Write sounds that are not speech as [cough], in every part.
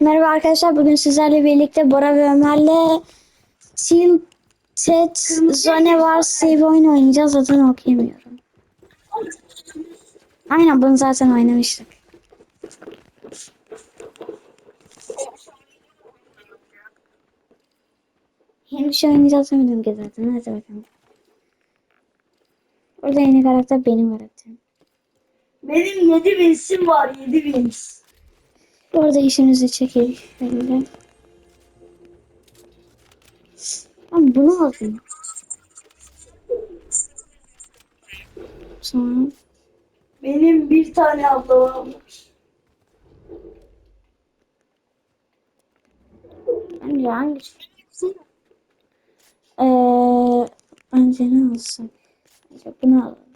Merhaba arkadaşlar. Bugün sizlerle birlikte Bora ve Ömer'le Team Tet Zone var save oyunu oynayacağız. Zaten okuyamıyorum. Aynen bunu zaten oynamıştık. Yeni bir şey oynayacağız demedim ki zaten. Hadi bakalım. Orada yeni karakter benim karakterim. Benim 7 binsim var 7 bins. Orada işinizi çekin. Şöyle. Ben bunu aldım. Sonra Benim bir tane ablam almış. bence hangisi? Ee, önce ne? Bence bunu alalım.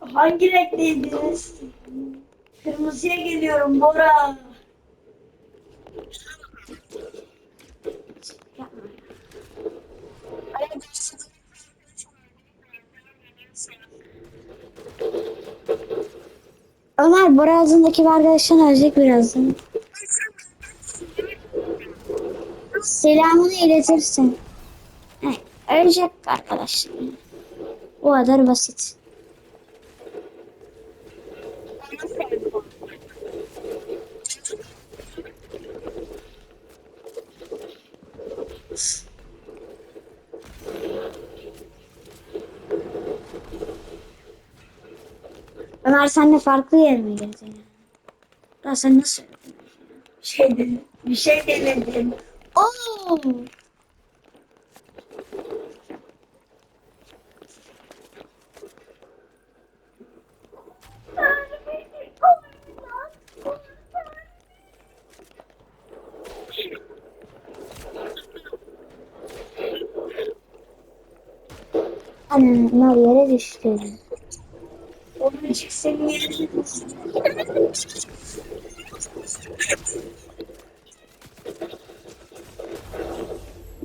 Hangi renkliydiniz? Kırmızıya geliyorum Bora. Ömer boğazındaki bir arkadaşın ölecek birazdan. Selamını iletirsin. Ölecek arkadaşlar. O kadar basit. Ömer senle farklı yer mi gezdin? Ya sen nasıl? Şey dedim. Bir şey denedim. Oo! Düştü. Onun için senin yerine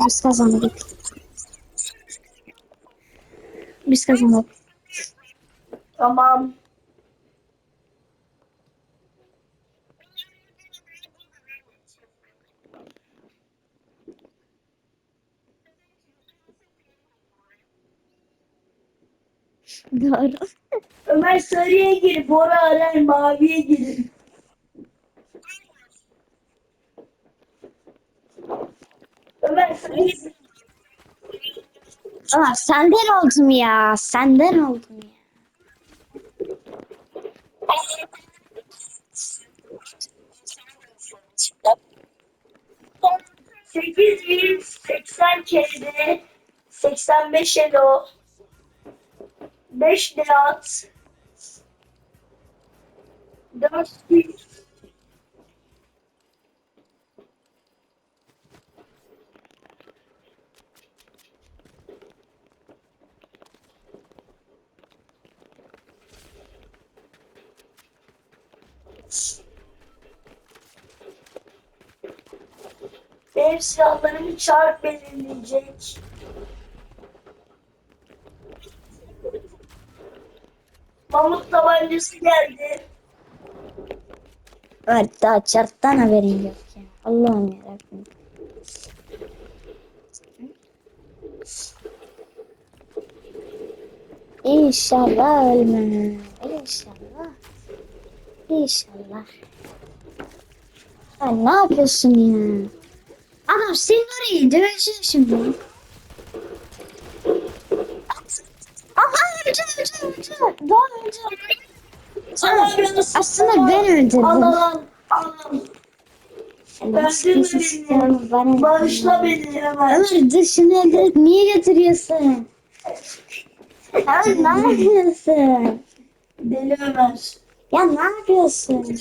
Biz kazandık. Biz kazandık. Tamam. Doğru. [laughs] Ömer sarıya gir. Bora arar maviye girin. Ömer sarıya gir. Senden oldum ya. Senden oldum ya. Sekiz bin seksen kere 85 elo 5 deat 4 bin Benim silahlarımı çarp belirleyecek. Tabancası geldi. Daha çarptan haberin yok ya. Allah'ım yarabbim. İnşallah ölmem. İnşallah. İnşallah. Sen ne yapıyorsun ya? Adam senin orayı dövecek şimdi. Aha öldü öldü öldü. Doğru öldü. Biraz Aslında ben öldürdüm. Allah'ım. Allah'ım. Ben Öldürme beni. Bana Bağışla beni hemen. Ömer gidip niye götürüyorsun? Ömer ne yapıyorsun? Deli Ömer. Ya ne yapıyorsun?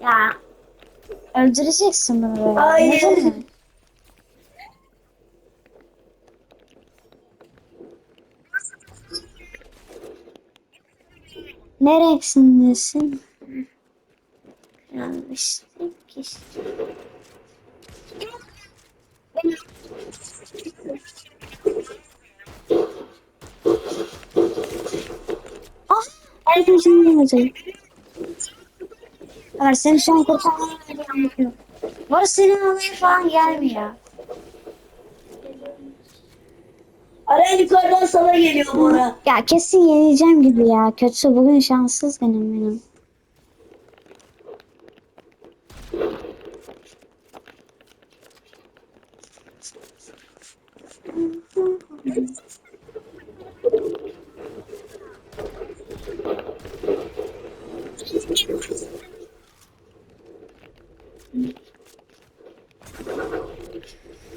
Ya öldüreceksin bunu böyle. Hayır. Ne renksindesin? Yanlışlık işte. Ah, arkadaşım ne olacak? Var seni şu an kurtarmaya gelmiyor. Var senin olayı falan gelmiyor. Aren yukarıdan sana geliyor Bora. Ya kesin yenileceğim gibi ya. Kötü bugün şanssız benim benim.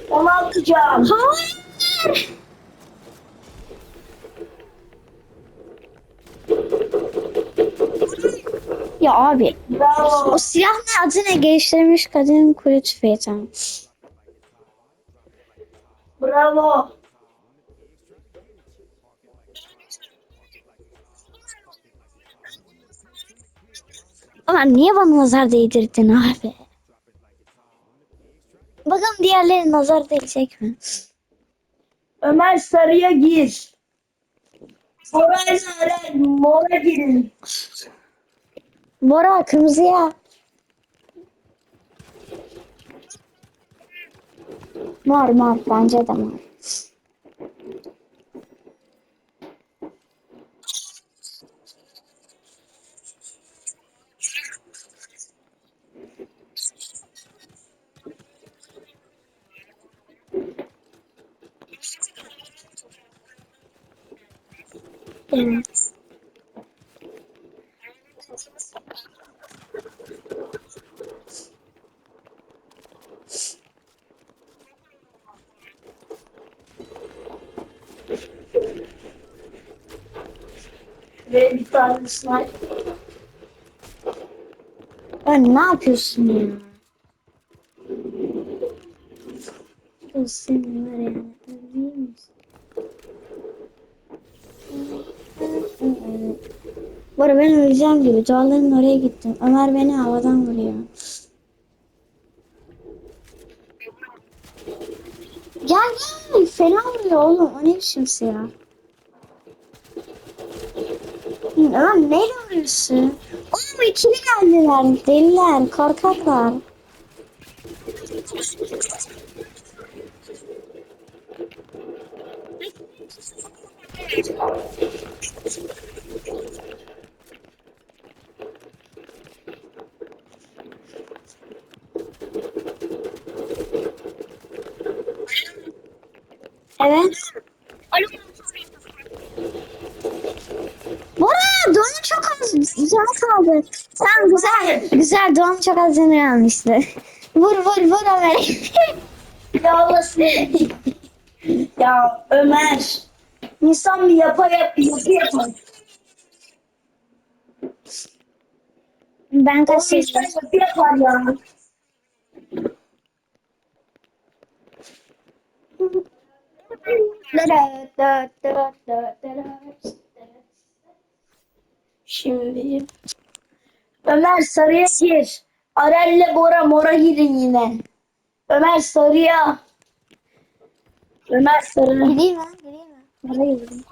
Onu atacağım. Hayır. Ya abi Bravo. o silah ne adı ne geliştirmiş kadın kuru tüfeği tamam. Bravo. Ulan niye bana nazar değdirdin abi? Bakalım diğerleri nazar değecek mi? Ömer sarıya gir. Aren mora girin. Bora kırmızıya. Mor mor bence de mor. Evet. Ve bir tane sniper. Ben ne yapıyorsun ya? Dur senin var ya. öldüreyim mi? Bu arada ben öleceğim gibi. Duvarların oraya gittim. Ömer beni havadan vuruyor. Gel gel. Fena vuruyor oğlum. O ne biçim silah? Ömer neyle vuruyorsun? Oğlum ikili geldiler. Deliler. Korkaklar. Evet. Bora Doğan çok az can kaldı. Tamam güzel. Güzel Doğan çok az canı almıştı. [laughs] Vur vur vur Ömer. [laughs] Yağlasın. ya Ömer. İnsan bir yapa yap, yapı yapar. ben kaçırdım. yapı yapar ya. [laughs] Şimdi Ömer sarıya gir. Arel'le Bora mora girin yine. Ömer sarıya. Ömer sarıya. Gireyim mi? Gireyim mi? Mora girdim.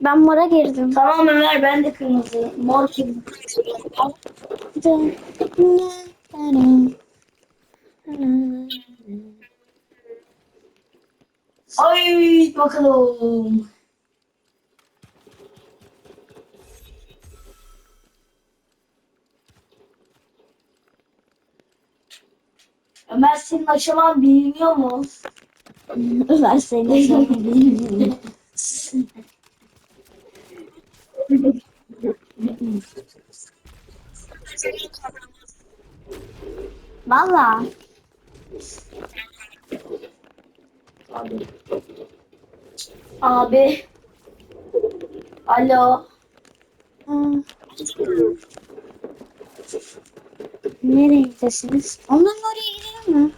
Ben mora girdim. Tamam Ömer ben de kırmızı. Mor kim? Ay bakalım. Ömer senin aşaman biliniyor mu? Ömer seni sevdim. Valla. Abi. Abi. Alo. Aa. Nereye gidesiniz? Onların oraya gidelim mi?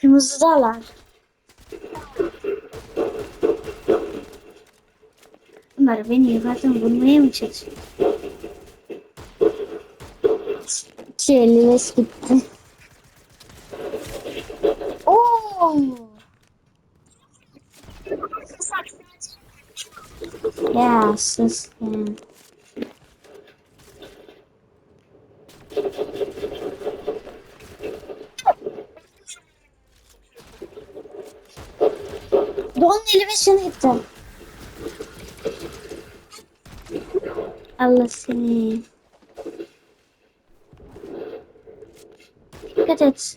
Kırmızıdalar. Ömer beni yukarıdan vurmaya mı çalışıyor? 255 gitti. Oo! Ya sus ya. Don şunu gitti. Allah seni. Dikkat et.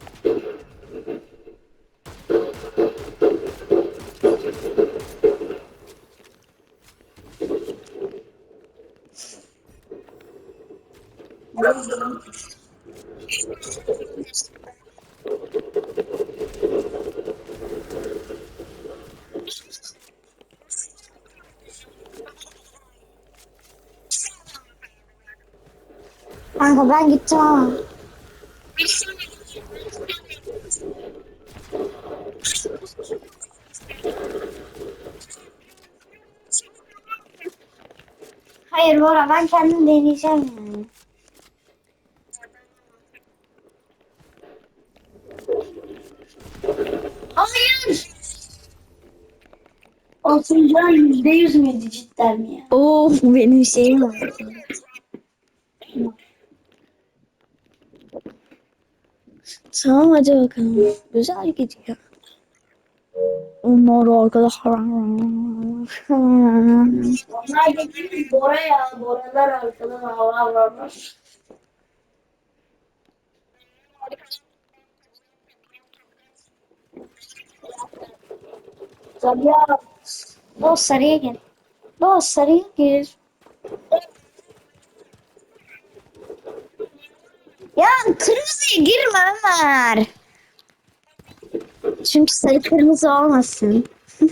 Ama. Hayır Bora ben kendim deneyeceğim yani. Hayır. Altıncılar yüzde yüz müydü cidden ya? Of benim şeyim var. Tamam hadi bakalım. Güzel gidiyor. Onlar arkada Onlar dediğimiz Bora ya. Boralar arkadan hava var. Sabiha. Boz sarıya gel. Boz sarıya gir. Ya kırmızıya girme Ömer. Çünkü sarı kırmızı olmasın. [laughs]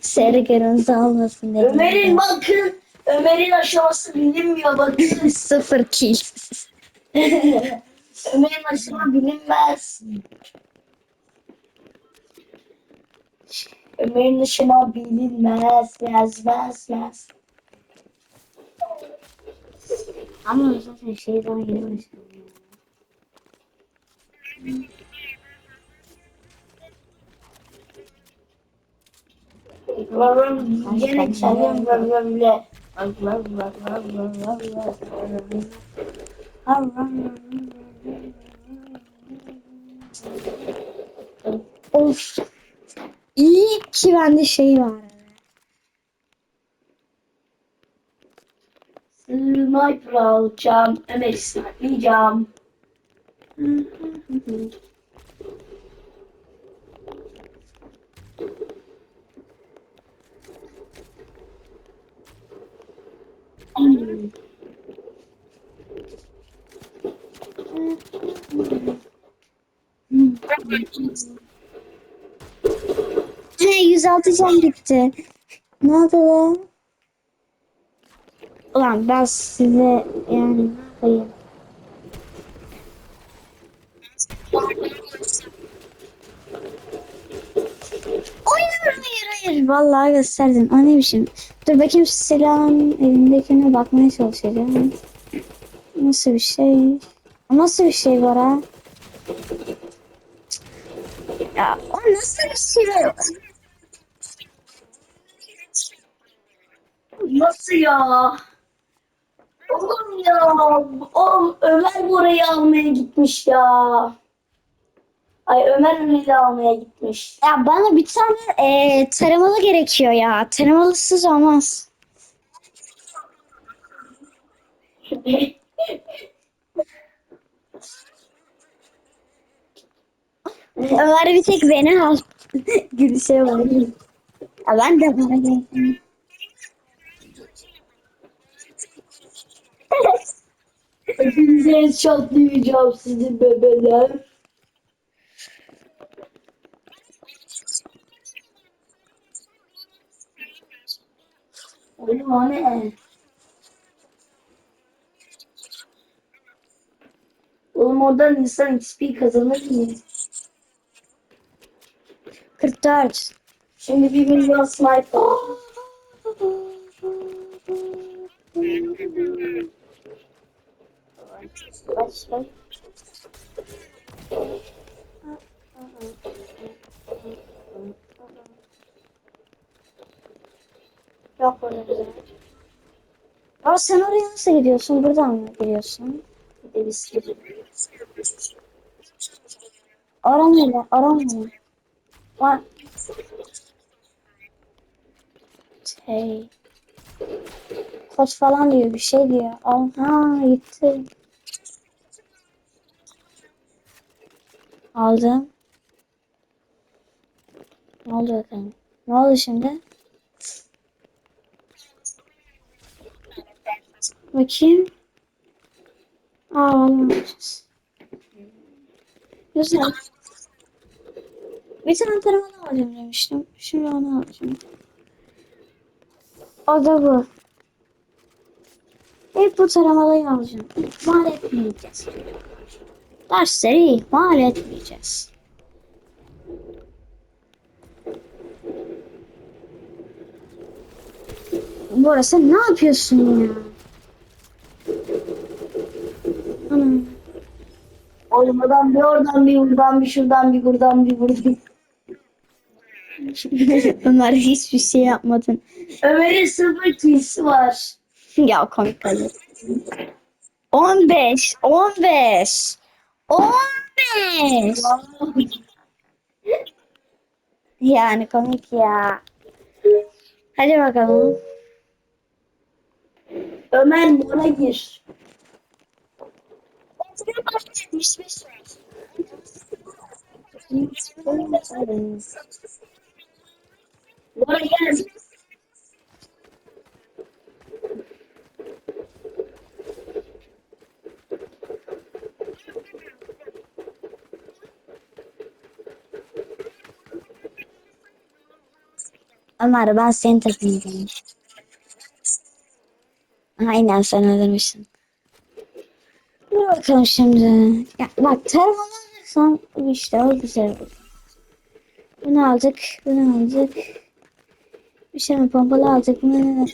sarı kırmızı olmasın dedim. Ömer'in bakın. Ömer'in aşaması bilinmiyor bakın. [laughs] Sıfır kill. [laughs] Ömer'in aşama bilinmez. Ömer'in aşama bilinmez. Yazmaz. Mez. Ama zaten şeyden girmiştim. Gene çalıyorum böyle. Of. İyi ki bende şey var. Sniper alacağım. Ömer'i sniperlayacağım. He 106 can gitti. Ne oldu lan? Ulan ben size yani ne yapayım? Hayır hayır hayır. Vallahi gösterdin. O ne biçim? Dur bakayım silahın elimdekine bakmaya çalışacağım. Nasıl bir şey? Nasıl bir şey var ha? Ya o nasıl bir şey? Nasıl ya? Ya. Oğlum Ömer burayı almaya gitmiş ya. Ay Ömer Ömer'i almaya gitmiş. Ya bana bir tane e, taramalı gerekiyor ya. Taramalısız olmaz. [laughs] Ömer bir tek beni al. [laughs] Gülüşe bak. Ya ben de bana geldim. Hepinize çatlayacağım sizin bebeler. Oğlum o ne? Oğlum oradan insan XP kazanır mı? 44. Şimdi bir milyon sniper. [laughs] Başla. Yok burada güzel. Ama sen oraya nasıl gidiyorsun? Buradan mı gidiyorsun? Bir de biz Aram ile, aram ile. Var. Şey. Koç falan diyor bir şey diyor. Aha gitti. Aldım. Ne oldu bakalım? Ne oldu şimdi? Bakayım. Aa almamışız. Güzel. Bir tane taramalı alacağım demiştim. Şimdi onu alacağım. O da bu. Hep bu taramalıyı alacağım. İhmal etmeyeceğiz. Dersleri ihmal etmeyeceğiz. Burası ne yapıyorsun ya? Anam. Oymadan bir oradan bir buradan bir şuradan bir buradan bir buradan. [laughs] Ömer hiçbir şey yapmadın. Ömer'in sıfır kilisi var. Ya komik kalır. 15, 15, 15. Yani komik ya. Hadi bakalım. Ömer mora gir. Mora gel. Ömer ben seni takmayacağım. Aynen sen öldürmüşsün. Dur bakalım şimdi. Ya, bak tarım alırsam işte o güzel olur. Bunu aldık, bunu aldık. Bir şey mi pompalı aldık mı?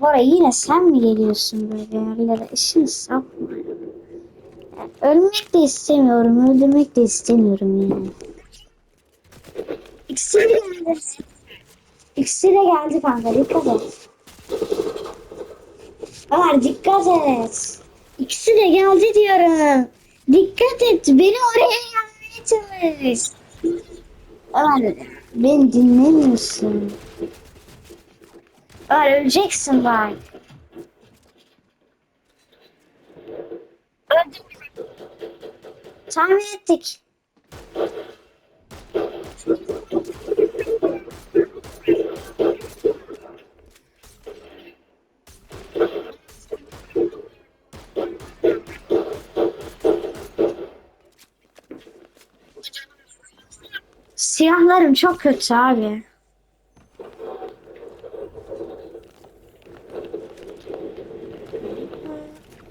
Bora yine sen mi geliyorsun böyle yerlere? İşini sapma ya. Ya, Ölmek de istemiyorum, öldürmek de istemiyorum yani. İkisi de geldi. İkisi de geldi kanka, dikkat et. Ömer dikkat et. İkisi de geldi diyorum. Dikkat et, beni oraya gelmeye çalış. Ömer, beni dinlemiyorsun. Ömer öleceksin bak. Öldüm. Tahmin ettik. Siyahlarım çok kötü abi.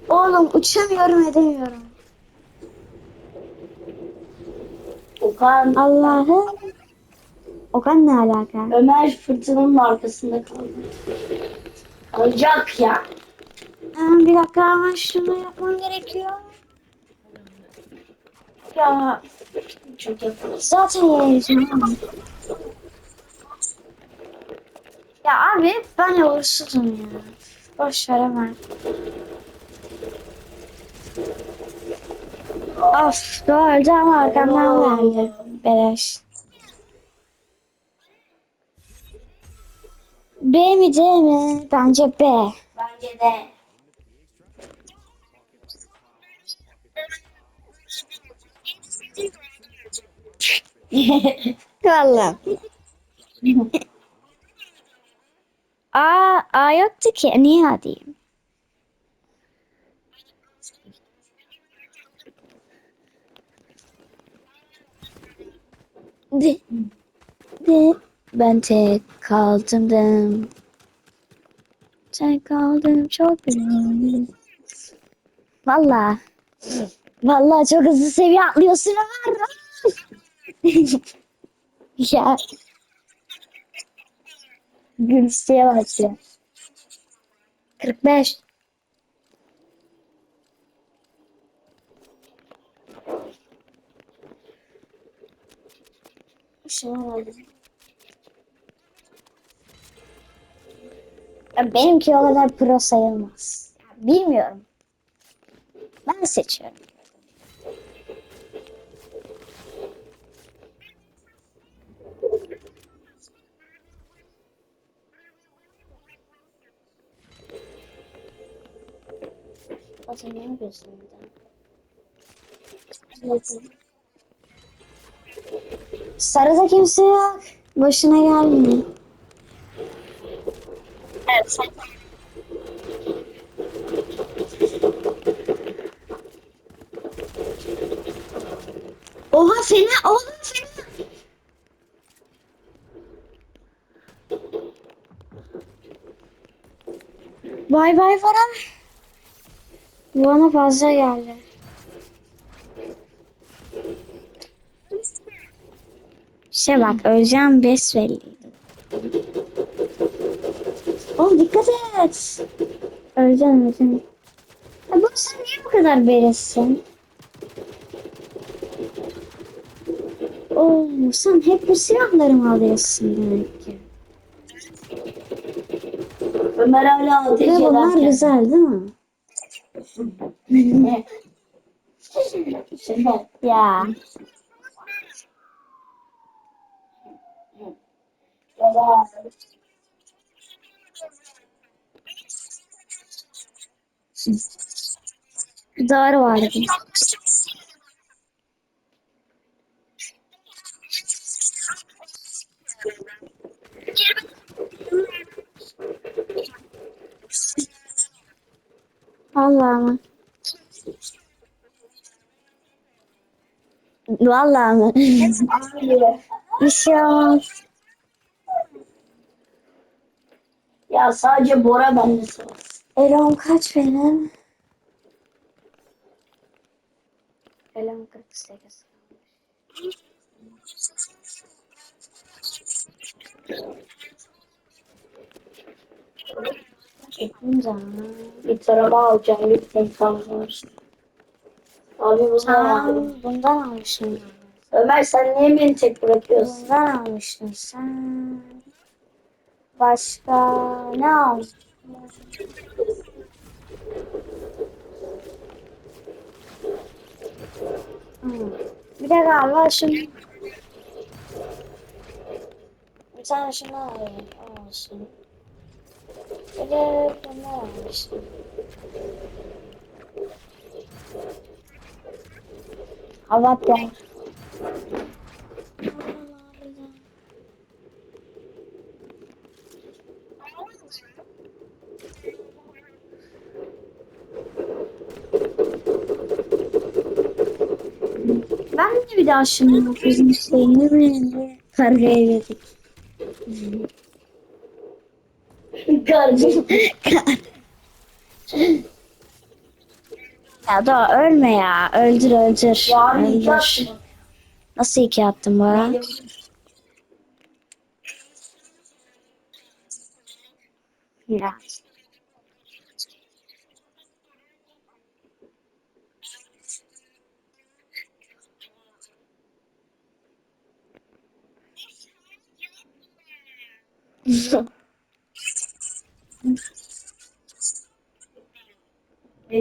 Oğlum uçamıyorum edemiyorum. Okan. Allah'ım. Okan ne alaka? Ömer fırtınanın arkasında kaldı. Kalacak ya. Aa, bir dakika ama şunu yapmam gerekiyor. Ya Çok zaten yenileceğim ama. Ya abi ben uğursuzum ya. Boş ver hemen. Of öldü ama arkamdan verdi. Beleş. B mi C mi? Bence B. Bence de. Valla. A, A yoktu ki. Niye A diyeyim? De, de, ben tek kaldım dem. Tek kaldım çok güzel. Valla. Valla çok hızlı seviye atlıyorsun Ömer. Ya. Gülsüye bak ya. 45. Şuna bak. Ya benimki o kadar pro sayılmaz. Bilmiyorum. Ben seçiyorum. Zaman ne yapıyorsun burada? Sarıda kimse yok. Boşuna gelme. Evet sen. Oha fena, oha fena. Vay vay bana. Bana fazla geldi. Şey bak öleceğim besbelliydi. Oğlum dikkat et. Öleceğim öleceğim. Ya bu sen niye bu kadar berisin? Oo, sen hep bu silahları mı alıyorsun demek ki? Ömer hala ateş Ve bunlar güzel değil mi? Ya. Doğru vardı. Vallahi mı? Vallahi mı? [laughs] Bir şey olmaz. Ya sadece Bora bende sırası. Elom kaç benim? Elom 48. Çektim zaman. Bir tarama alacağım. Lütfen kalmaz. Abi bunu Tamam, aldım. bundan almışsın. Ömer sen niye beni tek bırakıyorsun? Bundan almıştın sen. Başka ne aldın? Hmm. Bir de galiba şunu... Bir tane şunu alayım. Olsun. De bunu almıştım. Hava denk. Ben de bir daha bizim şeyini mi kargaya yedik. Kardeşim. Ya da ölme ya. Öldür öldür. Yani öldür. Nasıl iki attın attım. Ya. [laughs] Ne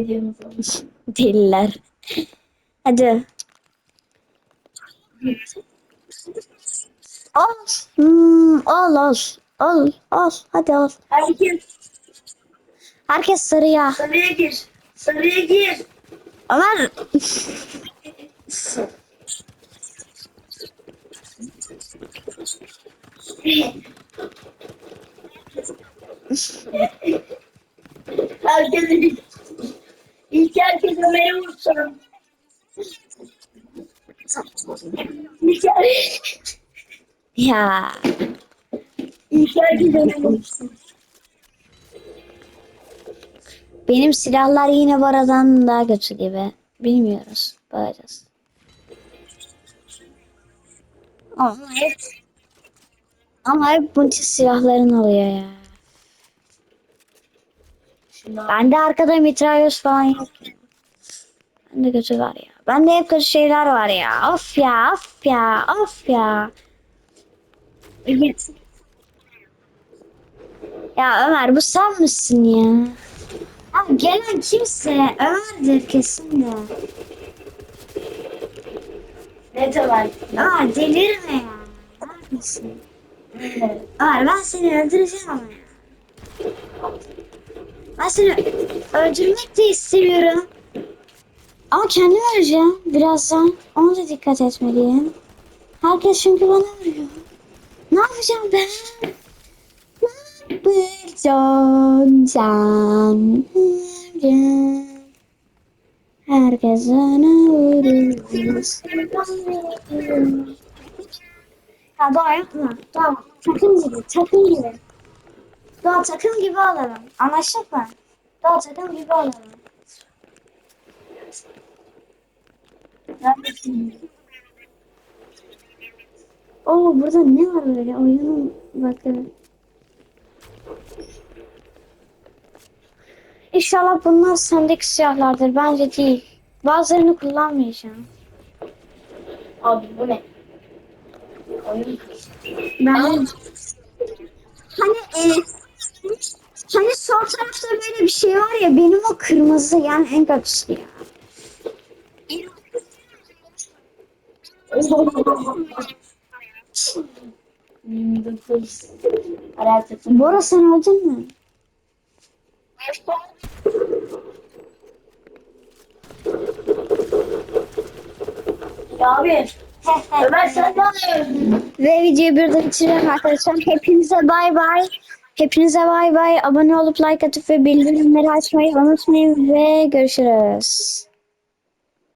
diyorsunuz? Deliler. Hadi. Al. Hmm, al al. Al al. Hadi al. Herkes Herkes sarıya. sarıya gir. Sarıya gir. Ömer. [laughs] Herkes ilk, ilk herkes Ömer'e vursun. İlk Ya İlkel dönemimsin. benim silahlar yine Bora'dan daha kötü gibi. Bilmiyoruz. Bakacağız. Ama hep ama hep bunun silahların oluyor ya. Bende arkada mitralyöz falan yok. ya. Bende kötü var ya. Bende hep kötü şeyler var ya. Of ya, of ya, of ya. Ya Ömer bu sen misin ya? Abi gelen kimse Ömer'dir kesin de. Ne zaman? Ömer delirme ya. Neredesin? Ömer ben seni öldüreceğim ama ya. Ben seni öldürmek de istemiyorum. Ama kendim öleceğim birazdan. Ona da dikkat etmeliyim. Herkes çünkü bana vuruyor. Ne yapacağım ben? Ne yapacağım yapacağım? Herkes bana vuruyor. Ya doğa yapma. Doğa takım gibi, takım gibi. Doğa takım gibi olalım. Anlaştık mı? Doğa takım gibi olalım. Oo burada ne var böyle? Oyunun bakın. İnşallah bunlar sendeki silahlardır. Bence değil. Bazılarını kullanmayacağım. Abi bu ne? Oyun. Ben hani e, sol tarafta böyle bir şey var ya benim o kırmızı yani en kötüsü ya. Bora sen öldün mü? Ya abi. Ömer sen ne yapıyorsun? Ve videoyu burada bitiriyorum arkadaşlar. Hepinize bay bay. Hepinize bay bay. Abone olup like atıp ve bildirimleri açmayı unutmayın ve görüşürüz.